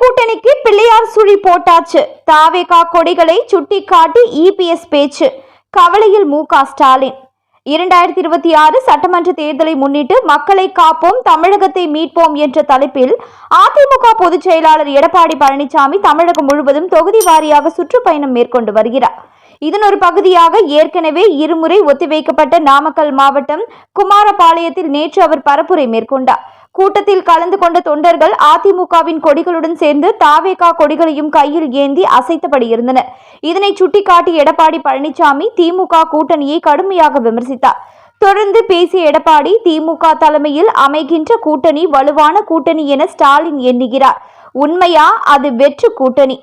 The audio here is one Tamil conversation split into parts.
கூட்டணிக்கு பிள்ளையார் சுழி போட்டாச்சு. தாவேகா கொடிகளை சுட்டி காட்டி இபிஎஸ் பேச்சு. கவலையில் மு க ஸ்டாலின். இரண்டாயிரத்தி இருபத்தி ஆறு சட்டமன்ற தேர்தலை முன்னிட்டு மக்களை காப்போம் தமிழகத்தை மீட்போம் என்ற தலைப்பில் அதிமுக பொதுச் செயலாளர் எடப்பாடி பழனிசாமி தமிழகம் முழுவதும் தொகுதி வாரியாக சுற்றுப்பயணம் மேற்கொண்டு வருகிறார். இதன் ஒரு பகுதியாக ஏற்கனவே இருமுறை ஒத்திவைக்கப்பட்ட நாமக்கல் மாவட்டம் குமாரபாளையத்தில் நேற்று அவர் பரப்புரை மேற்கொண்டார். கூட்டத்தில் கலந்து கொண்ட தொண்டர்கள் அதிமுகவின் கொடிகளுடன் சேர்ந்து தாவேகா கொடிகளையும் கையில் ஏந்தி அசைத்தபடி இருந்தனர். இதனை சுட்டிக்காட்டி எடப்பாடி பழனிசாமி திமுக கூட்டணியை கடுமையாக விமர்சித்தார். தொடர்ந்து பேசிய எடப்பாடி திமுக தலைமையில் அமைகின்ற கூட்டணி வலுவான கூட்டணி என ஸ்டாலின் எண்ணுகிறார். உண்மையா? அது வெற்று கூட்டணி.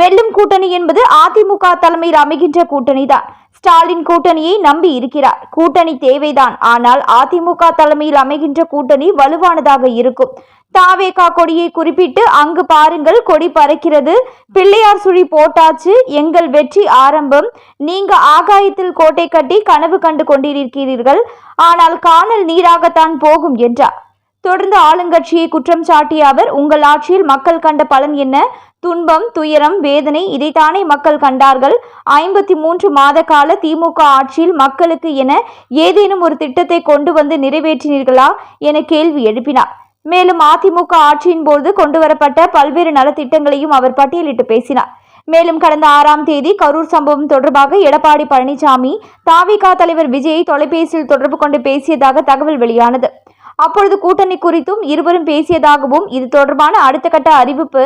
வெல்லும் கூட்டணி என்பது அதிமுக தலைமையில் அமைகின்ற கூட்டணிதான். ஸ்டாலின் கூட்டணியை நம்பி இருக்கிறார். கூட்டணி தேவைதான். ஆனால் அதிமுக தலைமையில் அமைகின்ற கூட்டணி வலுவானதாக இருக்கும். தாவேகா கொடியை குறிப்பிட்டு அங்கு பாருங்கள் கொடி பறக்கிறது. பிள்ளையார் சுழி போட்டாச்சு. எங்கள் வெற்றி ஆரம்பம். நீங்க ஆகாயத்தில் கோட்டை கட்டி கனவு கண்டு கொண்டிருக்கிறீர்கள். ஆனால் காணல் நீராகத்தான் போகும் என்றார். தொடர்ந்து ஆளுங்கட்சியை குற்றம் சாட்டிய அவர் உங்கள் ஆட்சியில் மக்கள் கண்ட பலன் என்ன? துன்பம் துயரம் வேதனை இதைத்தானே மக்கள் கண்டார்கள்? ஐம்பத்தி மூன்று மாத கால திமுக ஆட்சியில் மக்களுக்கு என ஏதேனும் ஒரு திட்டத்தை கொண்டு வந்து நிறைவேற்றினீர்களா? என கேள்வி எழுப்பினார். மேலும் அதிமுக ஆட்சியின் போது கொண்டுவரப்பட்ட பல்வேறு நலத்திட்டங்களையும் அவர் பட்டியலிட்டு பேசினார். மேலும் கடந்த ஆறாம் தேதி கரூர் சம்பவம் தொடர்பாக எடப்பாடி பழனிசாமி தாவிகா தலைவர் விஜயை தொலைபேசியில் தொடர்பு கொண்டு பேசியதாக தகவல் வெளியானது. அப்பொழுது கூட்டணி குறித்தும் இருவரும் பேசியதாகவும் இது தொடர்பான அடுத்த கட்ட அறிவிப்பு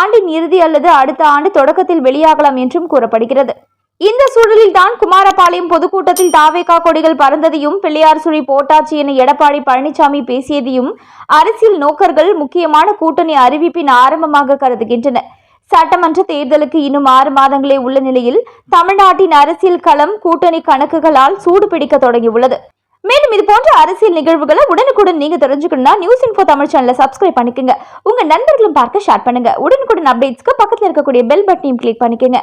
ஆண்டின் இறுதி அல்லது அடுத்த ஆண்டு தொடக்கத்தில் வெளியாகலாம் என்றும் கூறப்படுகிறது. இந்த சூழலில் தான் குமாரபாளையம் பொதுக்கூட்டத்தில் தாவேகா கொடிகள் பறந்ததையும் பிள்ளையார் சுழி போட்டாச்சு என எடப்பாடி பழனிசாமி பேசியதையும் அரசியல் நோக்கர்கள் முக்கியமான கூட்டணி அறிவிப்பின் ஆரம்பமாக கருதுகின்றனர். சட்டமன்ற தேர்தலுக்கு இன்னும் ஆறு மாதங்களே உள்ள நிலையில் தமிழ்நாட்டின் அரசியல் களம் கூட்டணி கணக்குகளால் சூடு பிடிக்க தொடங்கியுள்ளது. மேலும் இது போன்ற அரசியல் நிகழ்வுகளை உடனுக்குடன் நீங்க தெரிஞ்சுக்கணும்னா நியூஸ் இன்ஃபோ தமிழ் சேனலை சப்ஸ்கிரைப் பண்ணிக்கோங்க. உங்க நண்பர்களும் பார்க்க ஷேர் பண்ணுங்க. உடனுக்குடன் அப்டேட்ஸ்க்கு பக்கத்தில் இருக்கக்கூடிய பெல் பட்டனையும் கிளிக் பண்ணிக்கோங்க.